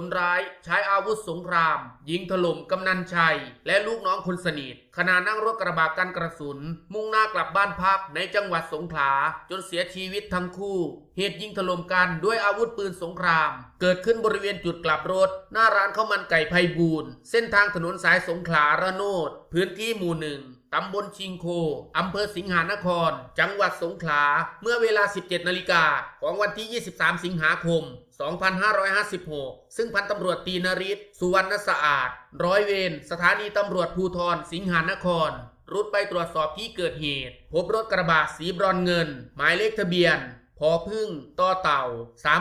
คนร้ายใช้อาวุธสงคราม ยิงถล่มกำนันชัย และลูกน้องคนสนิทขณะนั่งรถกระบะกันกระสุน มุ่งหน้ากลับบ้านพักในจังหวัดสงขลาจนเสียชีวิตทั้งคู่ เหตุยิงถล่มกันด้วยอาวุธปืนสงคราม เกิดขึ้นบริเวณจุดกลับรถ หน้าร้านข้าวมันไก่ไพบูลย์เส้นทางถนนสายสงขลาระโนดพื้นที่หมู่หนึ่งตำบลชิงโค อำเภอสิงหานคร จังหวัดสงขลา เมื่อเวลา 17 นาฬิกาของวันที่ 23 สิงหาคม 2556 ซึ่งพันตำรวจตีนริศสุวรรณสะอาด ร้อยเวรสถานีตำรวจภูธรสิงหานคร รุดไปตรวจสอบที่เกิดเหตุ พบรถกระบะสีบรอนเงิน หมายเลขทะเบียนพอพึ่งต่อเต่า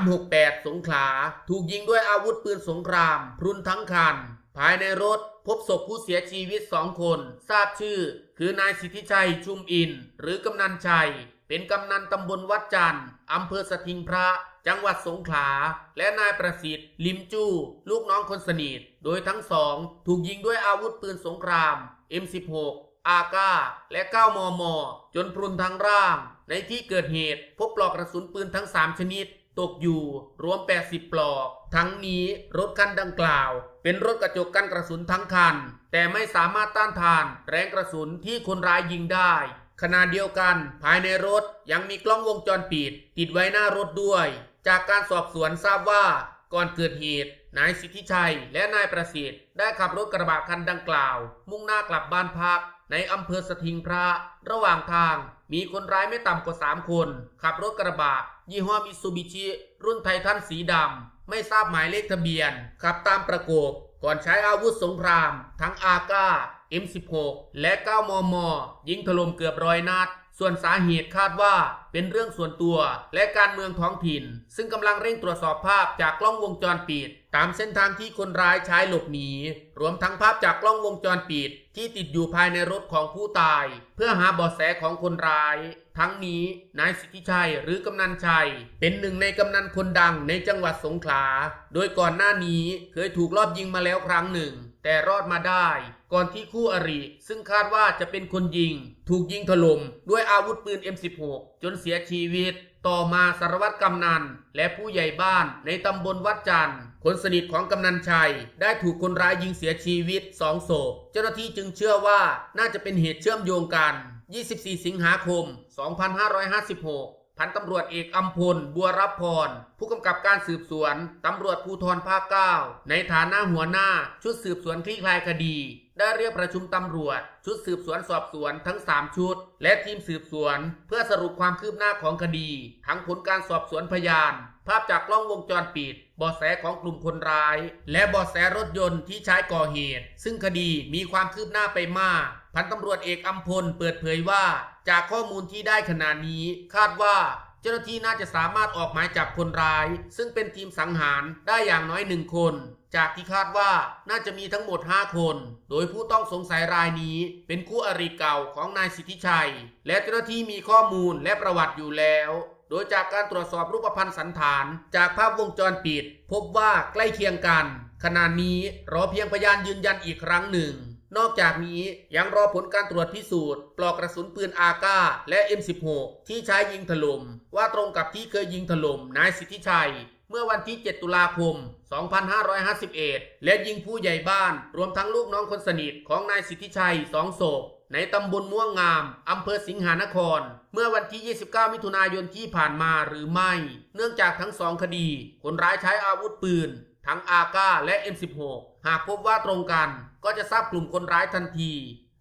368 สงขลา ถูกยิงด้วยอาวุธปืนสงคราม พรุนทั้งคัน ภายในรถพบศพผู้เสียชีวิตสองคน ทราบชื่อ คือนายสิทธิชัยชุมอิน หรือกำนันชัย เป็นกำนันตำบลวัดจันทร์อำเภอสถิงพระ จังหวัดสงขลา และนายประสิทธิ์ ลิมจู้ ลูกน้องคนสนิท โดยทั้งสอง ถูกยิงด้วยอาวุธปืนสงคราม M16 อาก้า และ 9 มม จนพรุนทั้งร่าง ในที่เกิดเหตุ พบปลอกกระสุนปืนทั้ง 3 ชนิด ตกอยู่รวม 80 ปลอก ทั้งนี้รถคันดังกล่าว เป็นรถกระจกกันกระสุนทั้งคัน แต่ไม่สามารถต้านทาน แรงกระสุนที่คนร้ายยิงได้ขณะเดียวกัน ภายในรถยังมีกล้องวงจรปิด ติดไว้หน้ารถด้วย จากการสอบสวนทราบว่าก่อนเกิดเหตุ นายสิทธิชัยและนายประสิทธิ์ได้ขับรถกระบะคันดังกล่าว มุ่งหน้ากลับบ้านพัก ในอำเภอสถิงพระ ระหว่างทาง มีคนร้ายไม่ต่ำกว่า 3 คน ขับรถกระบะ ยี่ห้อมิตซูบิชิ รุ่นไททันสีดำ ไม่ทราบหมายเลขทะเบียน ขับตามประกบ ก่อนใช้อาวุธสงคราม ทั้งอาก้า M16 และ 9 มม ยิงถล่มเกือบร้อยนัด ส่วนสาเหตุคาดว่าเป็นเรื่องส่วนตัวและการเมืองท้องถิ่น ซึ่งกำลังเร่งตรวจสอบภาพจากกล้องวงจรปิด ตามเส้นทางที่คนร้ายใช้หลบหนี รวมทั้งภาพจากกล้องวงจรปิด ที่ติดอยู่ภายในรถของผู้ตาย เพื่อหาเบาะแสของคนร้าย ทั้งนี้นายสิทธิชัยหรือกำนันชัย เป็นหนึ่งในกำนันคนดังในจังหวัดสงขลา โดยก่อนหน้านี้เคยถูกลอบยิงมาแล้วครั้งหนึ่ง แต่รอดมาได้ ก่อนที่คู่อริ ซึ่งคาดว่าจะเป็นคนยิง ถูกยิงถล่มด้วยอาวุธปืน M16 จนเสียชีวิต ต่อมาสารวัตรกำนัน และผู้ใหญ่บ้านในตำบลวัดจันทร์คนสนิทของกำนันชัย ได้ถูกคนร้ายยิงเสียชีวิตสองศพเจ้าหน้าที่จึงเชื่อว่าน่าจะเป็นเหตุเชื่อมโยงกัน 24 สิงหาคม 2556พันตำรวจเอกอัมพล บัวรับพร ผู้กำกับการสืบสวน ตำรวจภูธรภาค 9 ในฐานะหัวหน้าชุดสืบสวนคลี่คลายคดี ได้เรียกประชุมตำรวจ ชุดสืบสวนสอบสวนทั้ง 3 ชุด และทีมสืบสวน เพื่อสรุปความคืบหน้าของคดี ทั้งผลการสอบสวนพยาน ภาพจากกล้องวงจรปิดบาะแสของกลุ่มคนร้าย และบาะแสรถยนต์ที่ใช้ก่อเหตุ ซึ่งคดีมีความคืบหน้าไปมาก พันตำรวจเอกอัมพลเปิดเผยว่า จากข้อมูลที่ได้ขณะนี้คาดว่า จ้าหน้าที่น่าจะสามารถออกหมายจับคนร้าย ซึ่งเป็นทีมสังหารได้อย่างน้อยหนึ่งคน จากที่คาดว่าน่าจะมีทั้งหมด 5 คน โดยผู้ต้องสงสัยรายนี้ เป็นคู่อริเก่าของนายสิทธิชัย และเจ้าหน้าที่มีข้อมูลและประวัติอยู่แล้ว โดยจากการตรวจสอบรูปพรรณสันฐาน จากภาพวงจรปิด พบว่าใกล้เคียงกัน ขณะนี้รอเพียงพยานยืนยันอีกครั้งหนึ่ง นอกจากนี้ยังรอผลการตรวจพิสูจน์ ปลอกกระสุนปืนอาก้า และ M16 ที่ใช้ยิงถล่มว่าตรงกับที่เคยยิงถล่มนายสิทธิชัย เมื่อวันที่ 7 ตุลาคม 2551 และยิงผู้ใหญ่บ้าน รวมทั้งลูกน้องคนสนิทของนายสิทธิชัยสองศพในตำบลม่วงงาม อำเภอสิงหานคร เมื่อวันที่ 29 มิถุนายนที่ผ่านมาหรือไม่ เนื่องจากทั้งสองคดี คนร้ายใช้อาวุธปืน ทั้งอาก้าและ M16 หากพบว่าตรงกันก็จะทราบกลุ่มคนร้ายทันที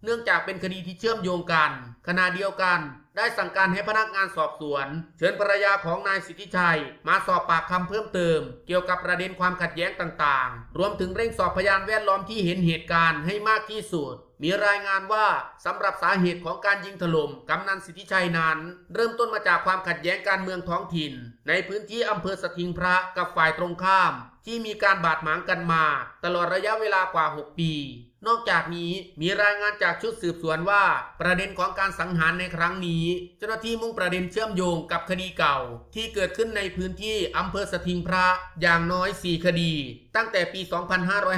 เนื่องจากเป็นคดีที่เชื่อมโยงกัน ขณะเดียวกันได้สั่งการให้พนักงานสอบสวน เชิญภรรยาของนายสิทธิชัย มาสอบปากคำเพิ่มเติม เกี่ยวกับประเด็นความขัดแย้งต่างๆ รวมถึงเร่งสอบพยานแวดล้อมที่เห็นเหตุการณ์ให้มากที่สุด มีรายงานว่าสำหรับสาเหตุของการยิงถล่มกำนันสิทธิชัยนั้น เริ่มต้นมาจากความขัดแย้งการเมืองท้องถิ่น ในพื้นที่อำเภอสถิงพระกับฝ่ายตรงข้าม ที่มีการบาดหมางกันมา ตลอดระยะเวลากว่า 6 ปี นอกจากนี้มีรายงานจากชุดสืบสวนว่า ประเด็นของการสังหารในครั้งนี้ เจ้าหน้าที่มุ่งประเด็นเชื่อมโยงกับคดีเก่า ที่เกิดขึ้นในพื้นที่อำเภอสถิงพระอย่างน้อย 4 คดี ตั้งแต่ปี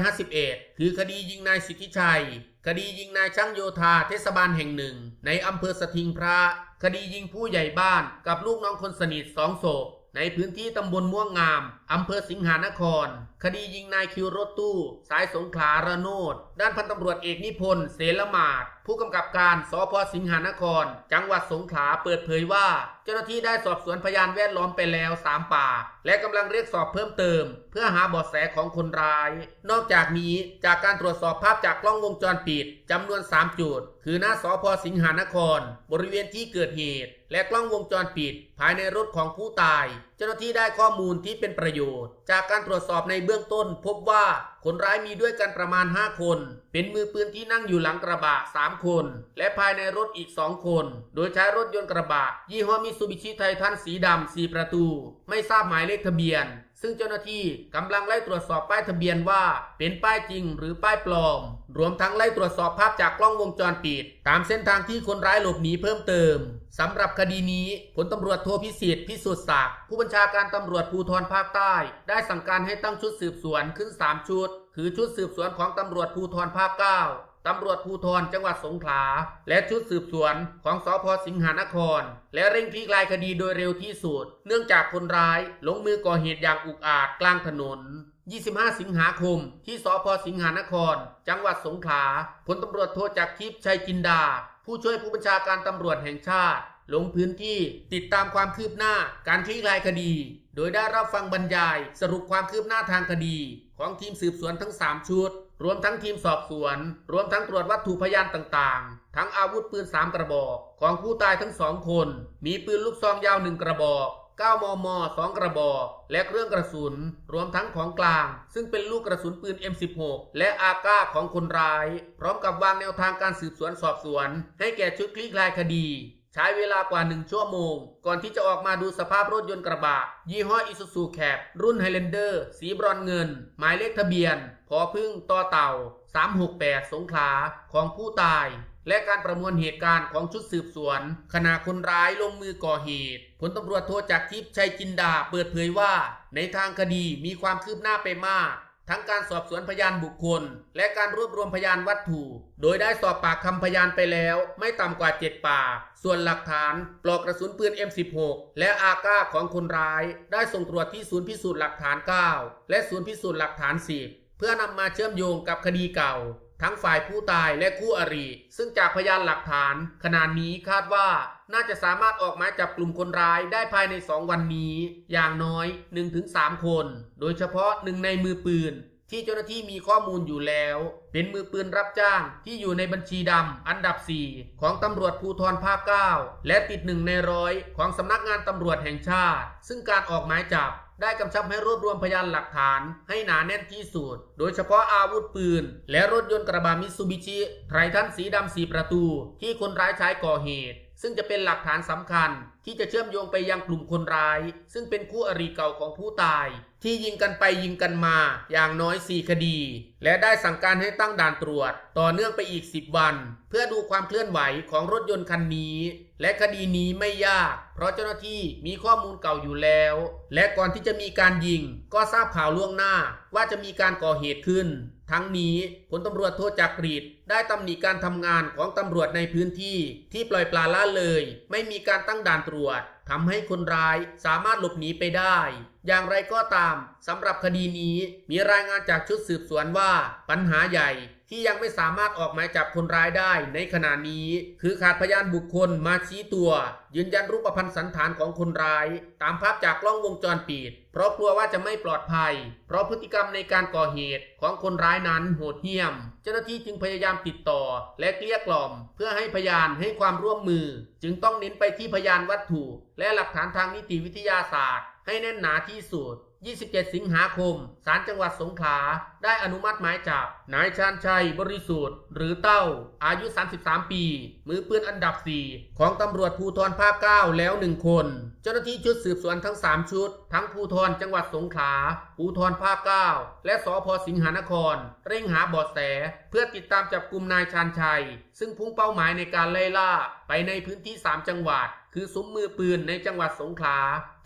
2551 คือคดียิงนายสิทธิชัย คดียิงนายช่างโยธาเทศบาลแห่งหนึ่ง ในอำเภอสถิงพระ คดียิงผู้ใหญ่บ้านกับลูกน้องคนสนิทสองศพ ในพื้นที่ตำบลม่วงงามอำเภอสิงหานครคดียิงนายคิวรถตู้ สายสงขลาระโนด ด้านพันตำรวจเอกนิพนธ์เสลมาศผู้กำกับการสพสิงหานคร จังหวัดสงขลาเปิดเผยว่า เจ้าหน้าที่ได้สอบสวนพยานแวดล้อมไปแล้ว 3 ปาก และกำลังเรียกสอบเพิ่มเติม เพื่อหาเบาะแสของคนร้าย นอกจากนี้จากการตรวจสอบภาพจากกล้องวงจรปิดจำนวน 3 จุด คือหน้าสพสิงหานคร บริเวณที่เกิดเหตุ และกล้องวงจรปิด ภายในรถของผู้ตาย เจ้าหน้าที่ได้ข้อมูลที่เป็นประโยชน์ จากการตรวจสอบในเบื้องต้นพบว่าคนร้ายมีด้วยกันประมาณ 5 คน เป็นมือปืนที่นั่งอยู่หลังกระบะ 3 คน และภายในรถอีก 2 คน โดยใช้รถยนต์กระบะ ยี่ห้อมิซูบิชิไททันสีดำ4ประตู ไม่ทราบหมายเลขทะเบียน ซึ่งเจ้าหน้าที่กำลังไล่ตรวจสอบป้ายทะเบียนว่า เป็นป้ายจริงหรือป้ายปลอม รวมทั้งไล่ตรวจสอบภาพจากกล้องวงจรปิด ตามเส้นทางที่คนร้ายหลบหนีเพิ่มเติมสำหรับคดีนี้ผลตำรวจโทพิสิทธิ์พิสุทธิ์ศักดิ์ผู้บัญชาการตำรวจภูธรภาคใต้ ได้สั่งการให้ตั้งชุดสืบสวนขึ้น 3 ชุด คือชุดสืบสวนของตำรวจภูธรภาค 9 ตำรวจภูธรจังหวัดสงขลา และชุดสืบสวนของสพสิงหานคร และเร่งคลี่คลายคดีโดยเร็วที่สุด เนื่องจากคนร้ายลงมือก่อเหตุอย่างอุกอาจกลางถนน 25 สิงหาคม ที่สพสิงหานคร จังหวัดสงขลาพลตำรวจโทจักรทิพย์ชัยจินดา ผู้ช่วยผู้บัญชาการตำรวจแห่งชาติ ลงพื้นที่ติดตามความคืบหน้าการคลี่คลายคดี โดยได้รับฟังบรรยาย สรุปความคืบหน้าทางคดี ของทีมสืบสวนทั้ง 3 ชุด รวมทั้งทีมสอบสวน รวมทั้งตรวจวัตถุพยานต่างๆ ทั้งอาวุธปืน 3 กระบอก ของผู้ตายทั้งสองคน มีปืนลูกซองยาว 1 กระบอก 9 มม 2 กระบอก และเครื่องกระสุน รวมทั้งของกลาง ซึ่งเป็นลูกกระสุนปืน M16 และอาก้าของคนร้าย พร้อมกับวางแนวทางการสืบสวนสอบสวน ให้แก่ชุดคลี่คลายคดีใช้เวลากว่า 1 ชั่วโมง ก่อนที่จะออกมาดูสภาพรถยนต์กระบะ ยี่ห้ออิซูซูแคปรุ่นไฮแลนเดอร์ สีบรอนเงิน หมายเลขทะเบียน พอพึ่งต่อเต่า 368 สงขลาของผู้ตาย และการประมวลเหตุการณ์ของชุดสืบสวน ขณะคนร้ายลงมือก่อเหตุผลตำรวจโทจากทิพย์ชัยจินดาเปิดเผยว่า ในทางคดีมีความคืบหน้าไปมาก ทั้งการสอบสวนพยานบุคคล และการรวบรวมพยานวัตถุ โดยได้สอบปากคำพยานไปแล้ว ไม่ต่ำกว่า 7 ปาก ส่วนหลักฐาน ปลอกกระสุนปืน M16 และอาก้าของคนร้าย ได้ส่งตรวจที่ศูนย์พิสูจน์หลักฐาน 9 และศูนย์พิสูจน์หลักฐาน 10 เพื่อนำมาเชื่อมโยงกับคดีเก่า ทั้งฝ่ายผู้ตายและคู่อริ ซึ่งจากพยานหลักฐาน ขณะนี้คาดว่าน่าจะสามารถออกหมายจับกลุ่มคนร้ายได้ภายใน 2 วันนี้ อย่างน้อย 1-3 คน โดยเฉพาะหนึ่งในมือปืนที่เจ้าหน้าที่มีข้อมูลอยู่แล้ว เป็นมือปืนรับจ้างที่อยู่ในบัญชีดำอันดับ 4 ของตำรวจภูธรภาค 9 และติดหนึ่งในร้อยของสำนักงานตำรวจแห่งชาติ ซึ่งการออกหมายจับ ได้กำชับให้รวบรวมพยานหลักฐานให้หนาแน่นที่สุด โดยเฉพาะอาวุธปืน และรถยนต์กระบะมิตซูบิชิไททันสีดำสีประตู ที่คนร้ายใช้ก่อเหตุ ซึ่งจะเป็นหลักฐานสำคัญ ที่จะเชื่อมโยงไปยังกลุ่มคนร้าย ซึ่งเป็นคู่อริเก่าของผู้ตาย ที่ยิงกันไปยิงกันมาอย่างน้อย 4 คดี และได้สั่งการให้ตั้งด่านตรวจ ต่อเนื่องไปอีก 10 วัน เพื่อดูความเคลื่อนไหวของรถยนต์คันนี้ และคดีนี้ไม่ยาก เพราะเจ้าหน้าที่มีข้อมูลเก่าอยู่แล้ว และก่อนที่จะมีการยิงก็ทราบข่าวล่วงหน้าว่าจะมีการก่อเหตุขึ้น ทั้งนี้ผลตำรวจโทจักรีดได้ตำหนิการทำงานของตำรวจในพื้นที่ที่ปล่อยปลาละเลย ไม่มีการตั้งด่านตรวจทำให้คนร้ายสามารถหลบหนีไปได้ อย่างไรก็ตามสำหรับคดีนี้มีรายงานจากชุดสืบสวนว่าปัญหาใหญ่ที่ยังไม่สามารถออกหมายจับคนร้ายได้ในขณะนี้ คือขาดพยานบุคคลมาชี้ตัว ยืนยันรูปพรรณสันฐานของคนร้าย ตามภาพจากกล้องวงจรปิด เพราะกลัวว่าจะไม่ปลอดภัย เพราะพฤติกรรมในการก่อเหตุของคนร้ายนั้นโหดเหี้ยม เจ้าหน้าที่จึงพยายามติดต่อ และเกลี้ยกล่อม เพื่อให้พยานให้ความร่วมมือ จึงต้องเน้นไปที่พยานวัตถุ และหลักฐานทางนิติวิทยาศาสตร์ ให้แน่นหนาที่สุด 27 สิงหาคม ศาลจังหวัดสงขลา ได้อนุมัติหมายจับ นายชาญชัยบริสุทธิ์ หรือเต้า อายุ 33 ปี มือปืนอันดับ 4 ของตำรวจภูธรภาค 9 แล้ว 1 คน เจ้าหน้าที่ชุดสืบสวนทั้ง 3 ชุด ทั้งภูธรจังหวัดสงขลา ภูธรภาค 9 และสพสิงหานคร เร่งหาเบาะแส เพื่อติดตามจับกลุ่มนายชาญชัย ซึ่งพุ่งเป้าหมายในการไล่ล่าไปในพื้นที่ 3 จังหวัด คือซุ้มมือปืนในจังหวัดสงขลา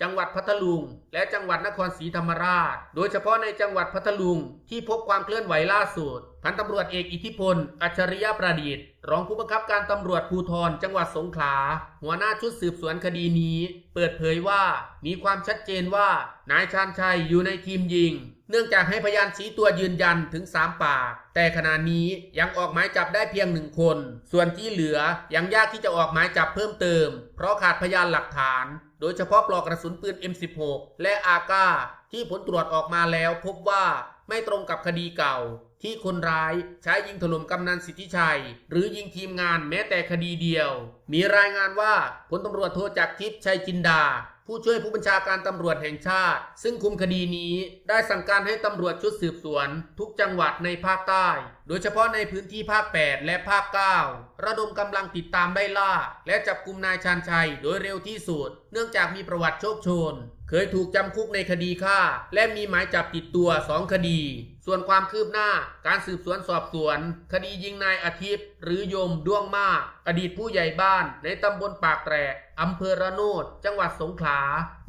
จังหวัดพัทลุง และจังหวัดนครศรีธรรมราช โดยเฉพาะในจังหวัดพัทลุงที่พบความเคลื่อนไหวล่าสุด พันตำรวจเอกอิทธิพล อัจฉริยประดิษฐ์ รองผู้บังคับการตำรวจภูธรจังหวัดสงขลา หัวหน้าชุดสืบสวนคดีนี้ เปิดเผยว่ามีความชัดเจนว่านายชาญชัยอยู่ในทีมยิง เนื่องจากให้พยานชี้ตัวยืนยันถึง 3 ปาก แต่ขณะนี้ยังออกหมายจับได้เพียงหนึ่งคน ส่วนที่เหลือยังยากที่จะออกหมายจับเพิ่มเติม เพราะขาดพยานหลักฐาน โดยเฉพาะปลอกกระสุนปืน M16 และอากา ที่ผลตรวจออกมาแล้วพบว่าไม่ตรงกับคดีเก่า ที่คนร้ายใช้ยิงถล่มกำนันสิทธิชัย หรือยิงทีมงานแม้แต่คดีเดียว มีรายงานว่าผลตำรวจโทจากทิพย์ชัยจินดา ผู้ช่วยผู้บัญชาการตำรวจแห่งชาติ ซึ่งคุมคดีนี้ได้สั่งการให้ตำรวจชุดสืบสวน ทุกจังหวัดในภาคใต้โดยเฉพาะในพื้นที่ภาค 8 และภาค 9 ระดมกำลังติดตามไล่ล่า และจับกลุ่มนายชาญชัยโดยเร็วที่สุด เนื่องจากมีประวัติโชคโชน เคยถูกจำคุกในคดีฆ่า และมีหมายจับติดตัว 2 คดี ส่วนความคืบหน้าการสืบสวนสอบสวน คดียิงนายอาทิตย์ หรือยมด้วงมาก อดีตผู้ใหญ่บ้านในตำบลปากแตรอำเภอระโนดจังหวัดสงขลา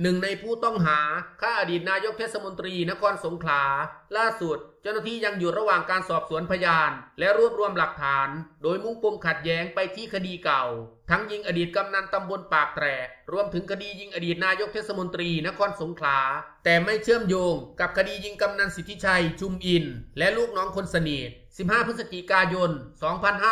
หนึ่งในผู้ต้องหาฆ่าอดีตนายกเทศมนตรีนครสงขลาล่าสุด เจ้าหน้าที่ยังอยู่ระหว่างการสอบสวนพยาน และรวบรวมหลักฐาน โดยมุ่งปมขัดแย้งไปที่คดีเก่า ทั้งยิงอดีตกำนันตำบลปากแตรรวมถึงคดียิงอดีตนายกเทศมนตรีนครสงขลา แต่ไม่เชื่อมโยงกับคดียิงกำนันสิทธิชัย ชุมอิน และลูกน้องคนสนิท15 พฤศจิกายน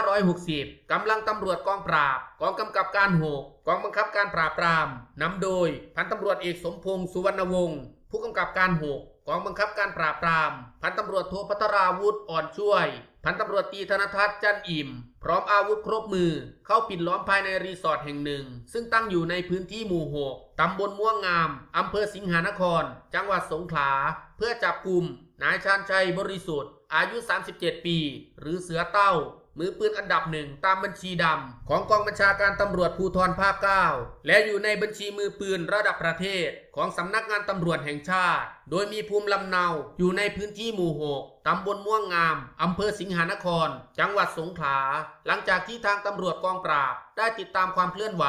2560 กำลังตำรวจกองปราบ กองกำกับการ6กองบังคับการปราบปราม นำโดย พันตำรวจเอกสมพงษ์สุวรรณวงศ์ ผู้กำกับการ6ก กองบังคับการปราบปราม พันตำรวจโทพัทราวุธอ่อนช่วย พันตำรวจตรีธนทัศน์จันอิ่ม พร้อมอาวุธครบมือ เข้าปิดล้อมภายในรีสอร์ทแห่งหนึ่ง ซึ่งตั้งอยู่ในพื้นที่หมู่6ตำบลม่วงงาม อำเภอสิงหานคร จังหวัดสงขลา เพื่อจับกลุ่มนายชาญชัยบริสุทธิ์ อายุ 37 ปี หรือเสือเต้า มือปืนอันดับหนึ่งตามบัญชีดำของกองบัญชาการตำรวจภูธรภาค 9 และอยู่ในบัญชีมือปืนระดับประเทศ ของสำนักงานตำรวจแห่งชาติ โดยมีภูมิลำเนาอยู่ในพื้นที่หมู่ 6 ตำบลม่วงงาม อำเภอสิงหานคร จังหวัดสงขลา หลังจากที่ทางตำรวจกองปราบ ได้ติดตามความเคลื่อนไหว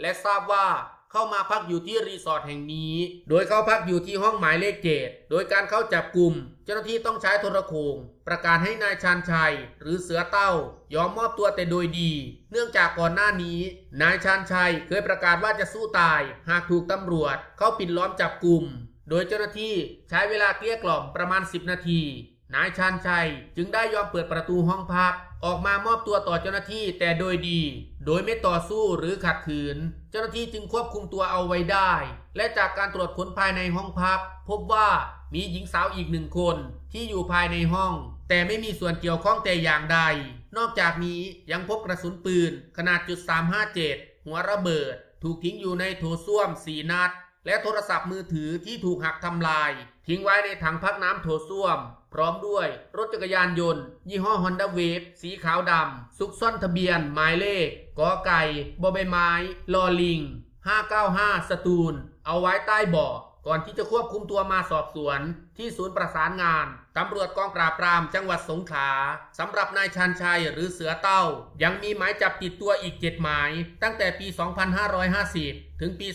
และทราบว่า เข้ามาพักอยู่ที่รีสอร์ทแห่งนี้ โดยเขาพักอยู่ที่ห้องหมายเลขเจ็ดโดยการเข้าจับกลุ่ม เจ้าหน้าที่ต้องใช้โทรโขงประกาศให้นายชาญชัย หรือเสือเต้ายอมมอบตัวแต่โดยดี เนื่องจากก่อนหน้านี้ นายชาญชัยเคยประกาศว่าจะสู้ตาย หากถูกตำรวจ เข้าปิดล้อมจับกลุ่ม โดยเจ้าหน้าที่ใช้เวลาเกลี้ยกล่อมประมาณ 10 นาที นายชาญชัยจึงได้ยอมเปิดประตูห้องพักออกมามอบตัวต่อเจ้าหน้าที่แต่โดยดี โดยไม่ต่อสู้หรือขัดขืน เจ้าหน้าที่จึงควบคุมตัวเอาไว้ได้ และจากการตรวจค้นภายในห้องพัก พบว่ามีหญิงสาวอีกหนึ่งคนที่อยู่ภายในห้อง แต่ไม่มีส่วนเกี่ยวข้องแต่อย่างใด นอกจากนี้ยังพบกระสุนปืนขนาดจุด357หัวระเบิด ถูกทิ้งอยู่ในโถส้วมสีนัด และโทรศัพท์มือถือที่ถูกหักทำลาย ทิ้งไว้ในถังพักน้ำโถส้วม พร้อมด้วยรถจักรยานยนต์ ยี่ห้อ Honda Wave สีขาวดำซุกซ่อนทะเบียน หมายเลขกอไก่บอใบไม้ลอลิง 595 สตูล เอาไว้ใต้เบาะ ก่อนที่จะควบคุมตัวมาสอบสวน ที่ศูนย์ประสานงานตำรวจกองปราบปรามจังหวัดสงขลาสำหรับนายชันชัยหรือเสือเต้า ยังมีหมายจับติดตัวอีก7หมาย ตั้งแต่ปี 2550 ถึงปี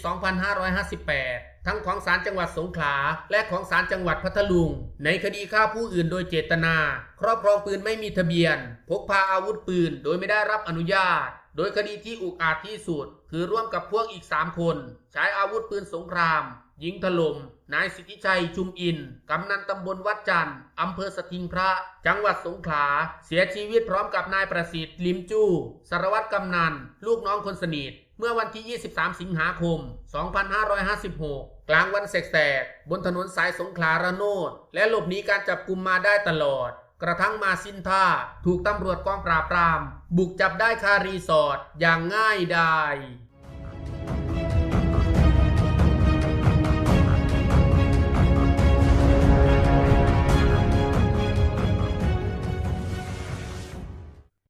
2558 ทั้งของศาลจังหวัดสงขลา และของศาลจังหวัดพัทลุง ในคดีฆ่าผู้อื่นโดยเจตนา ครอบครองปืนไม่มีทะเบียน พกพาอาวุธปืนโดยไม่ได้รับอนุญาตโดยคดีที่อุกอาจที่สุด คือร่วมกับพวกอีก 3 คน ใช้อาวุธปืนสงคราม ยิงถล่มนายสิทธิชัยชุมอิน กำนันตำบลวัดจันทร์อำเภอสทิงพระ จังหวัดสงขลา เสียชีวิตพร้อมกับนายประสิทธิ์ลิมจู้สารวัตรกำนัน ลูกน้องคนสนิท เมื่อวันที่ 23 สิงหาคม 2556 กลางวันแสกๆ บนถนนสายสงขลาระโนด และหลบหนีการจับกลุ่มมาได้ตลอด กระทั่งมาสิ้นท่า ถูกตำรวจกองปราบปราม บุกจับได้คารีสอร์ทอย่างง่ายดาย